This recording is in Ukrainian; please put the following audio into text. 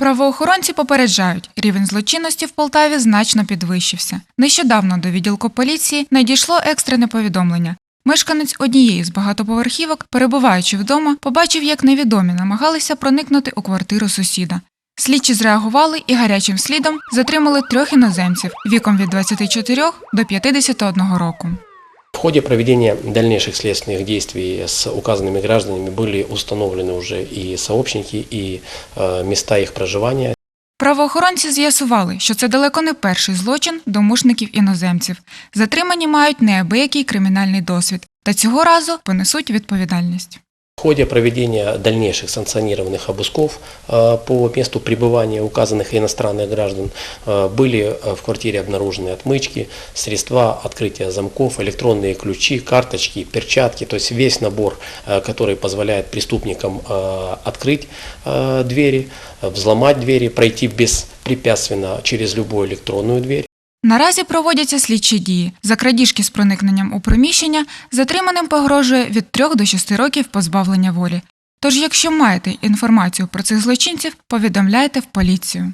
Правоохоронці попереджають, рівень злочинності в Полтаві значно підвищився. Нещодавно до відділку поліції надійшло екстрене повідомлення. Мешканець однієї з багатоповерхівок, перебуваючи вдома, побачив, як невідомі намагалися проникнути у квартиру сусіда. Слідчі зреагували і гарячим слідом затримали трьох іноземців віком від 24 до 51 року В ходе проведения дальнейших следственных действий с указанными гражданами были установлены уже и сообщники, и э, места их проживания. Правоохоронці з'ясували, що це далеко не перший злочин домушників іноземців. Затримані мають неабиякий кримінальний досвід та цього разу понесуть відповідальність. В ходе проведения дальнейших санкционированных обысков э, по месту пребывания указанных иностранных граждан э, были э, в квартире обнаружены отмычки, средства открытия замков, электронные ключи, карточки, перчатки, то есть весь набор, который позволяет преступникам открыть двери, взломать двери, пройти беспрепятственно через любую электронную дверь. Наразі проводяться слідчі дії. За крадіжки з проникненням у приміщення затриманим погрожує від 3 до 6 років позбавлення волі. Тож, якщо маєте інформацію про цих злочинців, повідомляйте в поліцію.